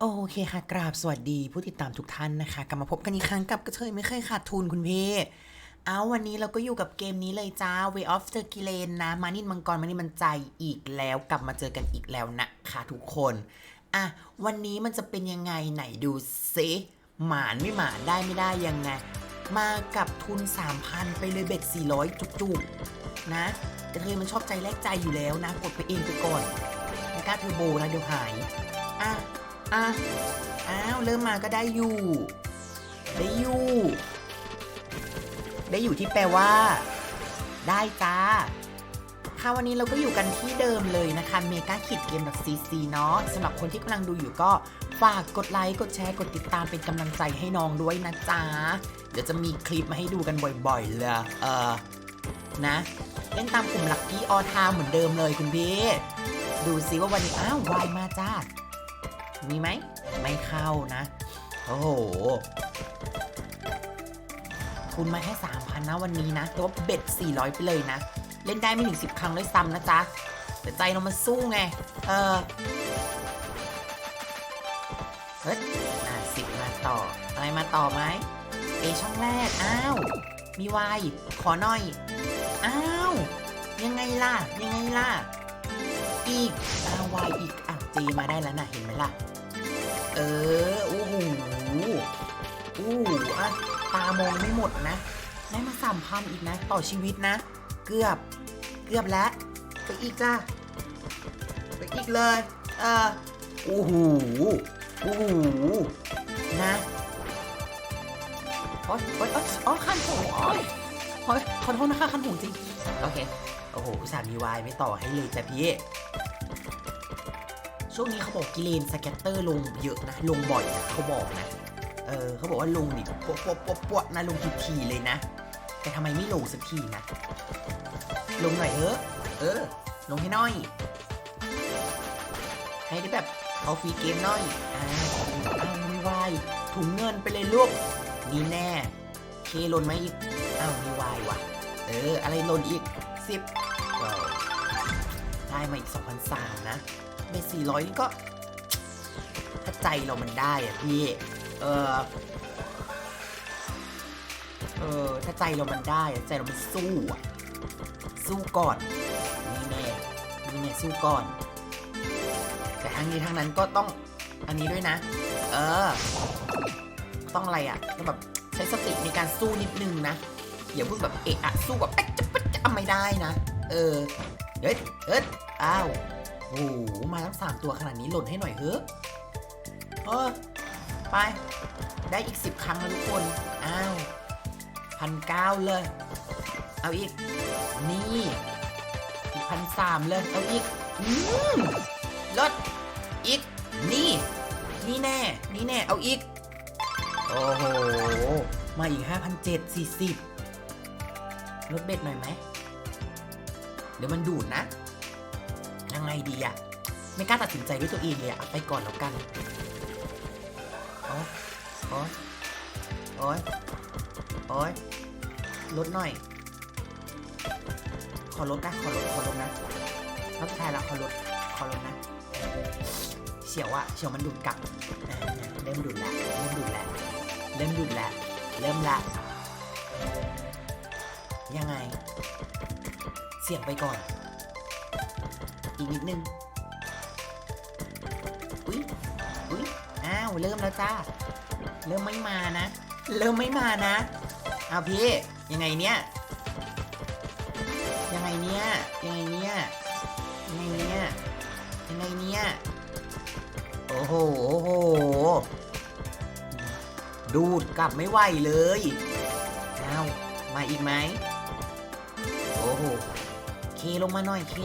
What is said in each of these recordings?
โอเคค่ะ กราบสวัสดีผู้ติดตามทุกท่านนะคะ กลับมาพบกันอีกครั้งกับกระเทยไม่เคยขาดทุนคุณพี่เอาวันนี้เราก็อยู่กับเกมนี้เลยจ้า Way of t u r k y l a n นะ มานินมังกรมานินมันใจอีกแล้วกลับมาเจอกันอีกแล้วนะคะทุกคน อะ วันนี้มันจะเป็นยังไงไหนดูซิหมานไม่หมานได้ไม่ได้ยังไง มากับทุน 3,000 ไปเลยเบ็ด 400 จุกๆ นะกระเทยมันชอบใจแลกใจอยู่แล้วนะ กดไปเองไปก่อนไม่กล้าเทอร์โบนะเดี๋ยวหาย อะ อะ อ้าว เริ่มมาก็ได้อยู่ ได้อยู่ ได้อยู่ที่แปลว่า ได้จ้า ค่ะวันนี้เราก็อยู่กันที่เดิมเลยนะคะเมกาคิดเกมแบบซีซีเนาะสำหรับคนที่กำลังดูอยู่ก็ฝากกดไลค์ กดแชร์ กดติดตามเป็นกำลังใจให้น้องด้วยนะจ๊ะ เดี๋ยวจะมีคลิปมาให้ดูกันบ่อยๆเลย เออ นะ เล่นตามกลุ่มลักกี้ออทามเหมือนเดิมเลยคุณพี่ ดูซิว่าวันนี้ อ้าววายมาจ้า มีไหม ไม่เข้านะ โอ้โหทุนมาแค่สามพันนะวันนี้นะ แต่ว่าเบ็ด400ไปเลยนะ เล่นได้ไม่ถึง10ครั้งด้วยซ้ำนะจ๊ะ แต่ใจเรามาสู้ไง เออเฮ้ยอะสิบมาต่อ อะไรมาต่อไหมเอช่องแรก อ้าว มีวายขอหน่อย อ้าว ยังไงล่ะ ยังไงล่ะ อีกอ้าววายอีกอะเจมาได้แล้วนะเห็นไหมล่ะ เออโอ้โหอู้หูอะตามองไม่หมดนะ ได้มาสามพันอีกนะ ต่อชีวิตนะ เกือบ เกือบแล้ว ไปอีกจ้าไปอีกเลย เออโอ้หโอ้โหนะโอ๊ยโอ๊ยโอ๊ยอ๋อคันหูโอ๊ยโอ๊ยขอโทษนะคะคันหูจริง โอเค โอ้โหสามีวายไม่ต่อให้เลยจ้ะพี่ ช่วงนี้เขาบอกกิเลนสแกตเตอร์ลงเยอะนะ ลงบ่อยนะเขาบอกนะ เออเขาบอกว่าลงนี่ปวดปวดปวดปวดนะลงทีๆเลยนะ แต่ทำไมไม่ลงสักทีนะ ลงหน่อยเถอะเออ ลงให้น่อย ให้ได้แบบเอาฟรีเกมน่อยอ่าอ้าวไม่ไหวถุงเงินไปเลยลูกนี่แน่เคลนไหมอีกอ้าวไม่ไหวว่ะ เออ อะไรลนอีกสิบได้มาอีก2,003นะ ใน400นี่ก็ถ้าใจเรามันได้อะพี่ เออเออถ้าใจเรามันได้อะใจเรามันสู้อะสู้ก่อน นี่แน่นี่แน่สู้ก่อน แต่ทั้งนี้ทั้งนั้นก็ต้องอันนี้ด้วยนะ เออ ต้องอะไรอะต้องแบบใช้สติในการสู้นิดนึงนะอย่าเพิ่งแบบเอะอะสู้แบบเอ๊ะจะปะจะไม่ได้นะ เออเฮ้ยเฮ้ยอ้าว โอ้โหมาทั้งสามตัวขนาดนี้หล่นให้หน่อยเฮ้อเออไป ได้อีกสิบครั้งแล้วทุกคน อ้าวพันเก้าเลย เอาอีก นี่ อีกพันสามเลย เอาอีก อืมลดอีก นี่ นี่แน่ นี่แน่ เอาอีก โอ้โห มาอีกห้าพันเจ็ดสี่สิบลดเบ็ดหน่อยไหม เดี๋ยวมันดูดนะ ยังไงดีอะไม่กล้าตัดสินใจด้วยตัวเองเลยอะไปก่อนแล้วกันโอ๊ยโอ๊ยโอ๊ยโอ๊ยลดหน่อย ขอลดนะขอลดขอลดนะรอบสุดท้ายละขอลดขอลดนะเฉียวอะเฉียวมันดูดกลับเริ่มดูดแล้วเริ่มดูดแล้วเริ่มดูดแล้วเริ่มละยังไง เสี่ยงไปก่อน อีกนิดนึง อุ๊ยอุ๊ยอ้าว เริ่มแล้วจ้า เริ่มไม่มานะ เริ่มไม่มานะ เอาพี่ ยังไงเนี่ย ยังไงเนี่ย ยังไงเนี่ย ยังไงเนี่ย ยังไงเนี่ย โอ้โห โอ้โห ดูดกลับไม่ไหวเลยเอามาอีกไหมโอ้โห เคลงมาหน่อยเค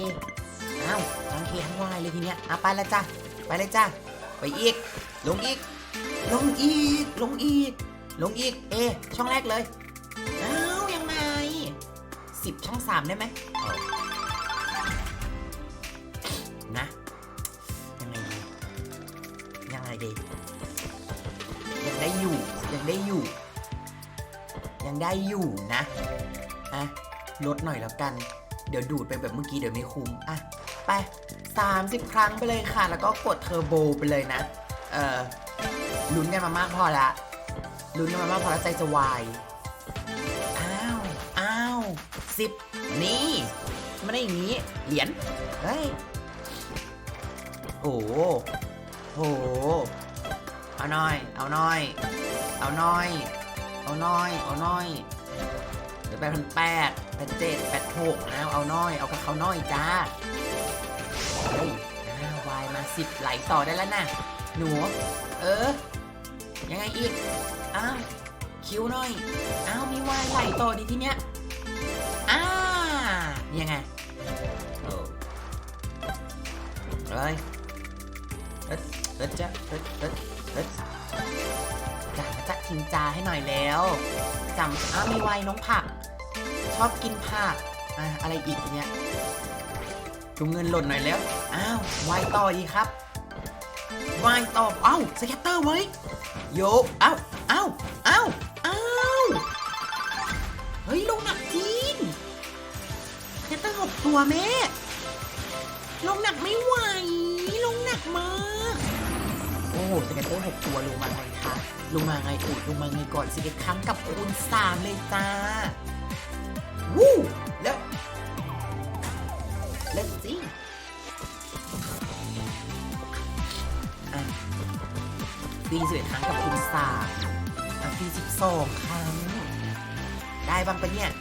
อ้าวทั้งเคทั้งวายเลยทีเนี้ยไปแล้วจ้ะไปเลยจ้ะไปอีก ลงอีก ลงอีก ลงอีก ลงอีก เอ ช่องแรกเลย อ้าวยังไงสิบช่องสามได้ไหมนะยังไงดียังไงดียังได้อยู่ยังได้อยู่ ยังได้อยู่นะอะลดหน่อยแล้วกัน เดี๋ยวดูดไปแบบเมื่อกี้เดี๋ยวไม่คุ้มอะ ไป 30 ครั้งไปเลยค่ะ แล้วก็กดเทอร์โบไปเลยนะ เออลุ้นกันมามากพอละลุ้นกันมามากพอแล้วใจจะวาย อ้าว อ้าวสิบนี่ไม่ได้อย่างนี้ เหรียญ เฮ้ย โอ้โห เอาหน่อย เอาหน่อย เอาหน่อย เอาหน่อย เอาหน่อยเดี๋ยวแปดพันแปดแปดเจ็ดแปดหกเอาเอาหน่อย เอากับเขาหน่อยจ้า วายมาสิบไหลต่อได้แล้วนะหนู เออ ยังไงอีก อ้าว คิ้วหน่อย อ้าว มีวายไหลต่อดีที่เนี้ยอ่ายังไงอ้เฮ้ยเฮ้ยเฮ้ยจ้ะเฮ้ยเฮ้ยเฮ้ยจ่าจะทิ้งจาให้หน่อยแล้วจำอ้าวมีวายน้องผัก ชอบกินผัก อะอะไรอีกเนี่ย ดูเงินหล่นหน่อยแล้ว อ้าววายต่อดีครับวายต่อเอ้าสแกตเตอร์เว้ยโยเอ้าเอ้าเอ้าเอ้าเฮ้ยลงหนักจริงแค่ตั้งหกตัวแม่ลงหนักไม่ไหวลงหนักมากโอ้โหสเก็ตเตอร์หกตัวลงมาไงคะลงมาไงอุดลงมาไงก่อนสิเก็ตคั้งกับคูณสามเลยจ้าวู้ ปีสิบเอ็ดครั้งกับคูณสามอะปีสิบสองครั้ง ได้บ้างปะเนี่ย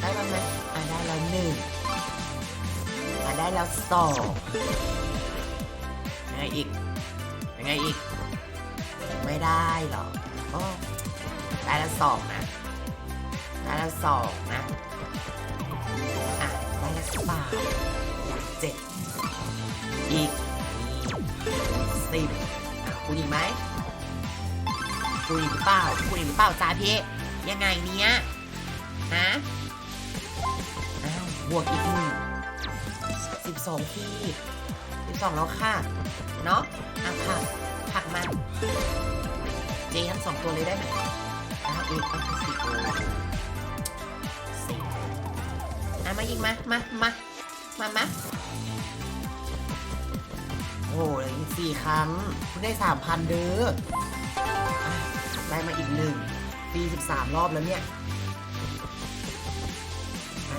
ได้บ้างไหมอะได้แล้วหนึ่งอะได้แล้วสองยังไงอีก ยังไงอีก ไม่ได้หรอกโอ้ได้แล้วสองนะ ได้แล้วสองนะ อะ ได้แล้วสามเจ็ดอีกนี่สิบอะคุณอีกไหม คุณอีกหรือเปล่าคุณอีกหรือเปล่าจ้าพี่ยังไงเนี้ยฮะอ้าวบวกอีกหนึ่งสิบสองที่สิบสองแล้วค่ะ เนาะอะผักผักมาเจทั้งสองตัวเลยได้ไหมอ้าวอีกก็คือสิบสิบอะมาอีกมามามามามาโอ้โหเหลืออีกสี่ครั้งคุณได้สามพันเด้อ ได้มาอีกหนึ่งปีสิบสามรอบแล้วเนี่ย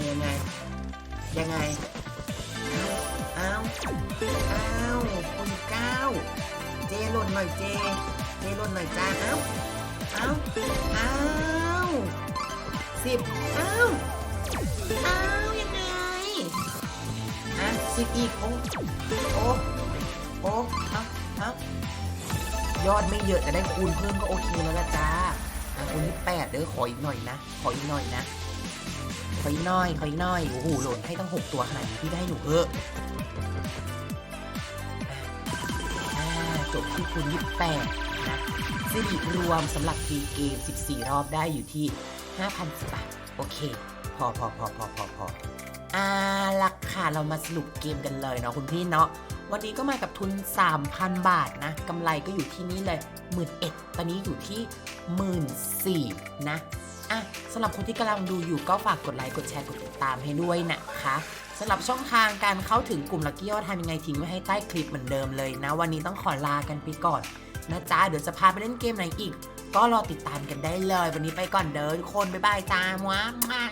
ยังไง ยังไงอ้าวอ้าวอ้าวคุณเก้า เจหล่นหน่อยเจ เจหล่นหน่อยจ้าอ้าวอ้าวอ้าวสิบอ้าวอ้าวยังไงอะสิบอีกโอ้โอ้โอ้เอาเอา ยอดไม่เยอะแต่ได้คูณเพิ่มก็โอเคแล้วละจ้าคูณที่แปดเด้อขออีกหน่อยนะ ขออีกหน่อยนะ ขออีกหน่อยขออีกหน่อยโอ้โหหล่นให้ตั้งหกตัวขนาดนี้พี่ได้หนูเออจบที่คูณยี่แปดนะสิริรวมสำหรับฟรีเกม 14 รอบได้อยู่ที่ 5,000บาทโอเค พอพอพอพอพอพออ่าลักค่ะเรามาสรุปเกมกันเลยเนาะคุณพี่เนาะ วันนี้ก็มากับทุน 3,000 บาทนะกำไรก็อยู่ที่นี่เลยหมื่นเอ็ดตอนนี้อยู่ที่หมื่นสี่นะอะสำหรับคนที่กำลังดูอยู่ก็ฝากกดไลค์กดแชร์กดติดตามให้ด้วยนะคะสำหรับช่องทางการเข้าถึงกลุ่มลักกี้ยอทำยังไงทิ้งไว้ให้ใต้คลิปเหมือนเดิมเลยนะ วันนี้ต้องขอลากันไปก่อนนะจ๊ะเดี๋ยวจะพาไปเล่นเกมไหนอีก ก็รอติดตามกันได้เลย วันนี้ไปก่อนเด้อทุกคนบ๊ายบายจ้าม้ามา